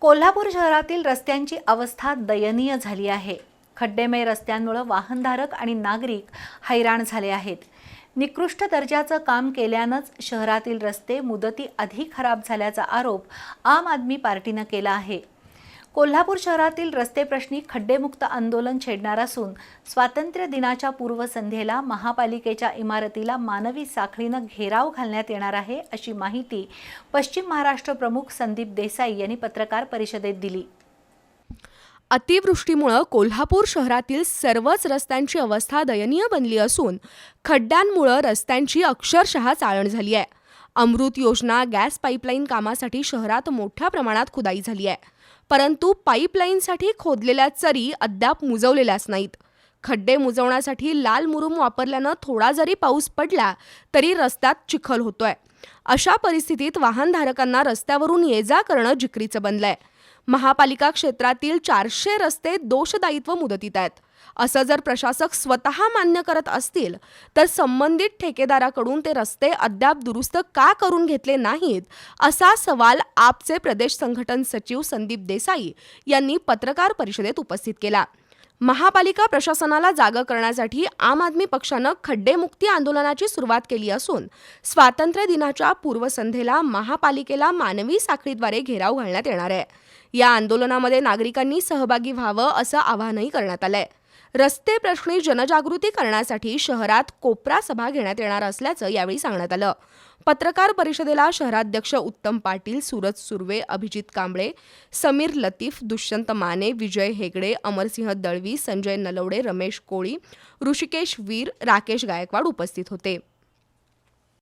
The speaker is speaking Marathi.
कोल्हापूर शहरातील रस्त्यांची अवस्था दयनीय झाली आहे. खड्डेमय रस्त्यांमुळे वाहनधारक आणि नागरिक हैराण झाले आहेत. निकृष्ट दर्जाचं काम केल्यानंच शहरातील रस्ते मुदती अधिक खराब झाल्याचा आरोप आम आदमी पार्टीनं केला आहे. कोल्हापूर शहरातील रस्ते प्रश्नी खड्डेमुक्त आंदोलन छेडणार असून स्वातंत्र्य दिनाच्या पूर्वसंध्येला महापालिकेच्या इमारतीला मानवी साखळीनं घेराव घालण्यात येणार आहे अशी माहिती पश्चिम महाराष्ट्र प्रमुख संदीप देसाई यांनी पत्रकार परिषदेत दिली. अतिवृष्टीमुळं कोल्हापूर शहरातील सर्वच रस्त्यांची अवस्था दयनीय बनली असून खड्ड्यांमुळं रस्त्यांची अक्षरशः चाळण झाली आहे. अमृत योजना गॅस पाईपलाईन कामासाठी शहरात मोठ्या प्रमाणात खुदाई झाली आहे. परंतु पाईपलाईनसाठी खोदलेल्या चरी अद्याप मुजवलेल्याच नाहीत. खड्डे मुजवण्यासाठी लाल मुरुम वापरल्यानं थोडा जरी पाऊस पडला तरी रस्त्यात चिखल होतोय. अशा परिस्थितीत वाहनधारकांना रस्त्यावरून ये जा करणं जिकरीचं बनलंय. महापालिका क्षेत्रातील चारशे रस्ते दोषदायित्व मुदतीत आहेत. असं जर प्रशासक स्वतः मान्य करत असतील तर संबंधित ठेकेदाराकडून ते रस्ते अद्याप दुरुस्त का करून घेतले नाहीत असा सवाल आपचे प्रदेश संघटन सचिव संदीप देसाई यांनी पत्रकार परिषदेत उपस्थित केला. महापालिका प्रशासनाला जागं करण्यासाठी आम आदमी पक्षानं खड्डेमुक्ती आंदोलनाची सुरुवात केली असून स्वातंत्र्य दिनाच्या पूर्वसंध्येला महापालिकेला मानवी साखळीद्वारे घेराव घालण्यात येणार आहे. या आंदोलनामध्ये नागरिकांनी सहभागी व्हावं असं आवाहनही करण्यात आलंय. रस्ते प्रश्नी जनजागृती करण्यासाठी शहरात कोपरा सभा घेण्यात येणार असल्याचं यावेळी सांगण्यात आलं. पत्रकार परिषदेला शहराध्यक्ष उत्तम पाटील सूरज सुर्वे अभिजित कांबळे समीर लतीफ दुष्यंत माने विजय हेगडे अमरसिंह दळवी संजय नलवडे रमेश कोळी ऋषिकेश वीर राकेश गायकवाड उपस्थित होते.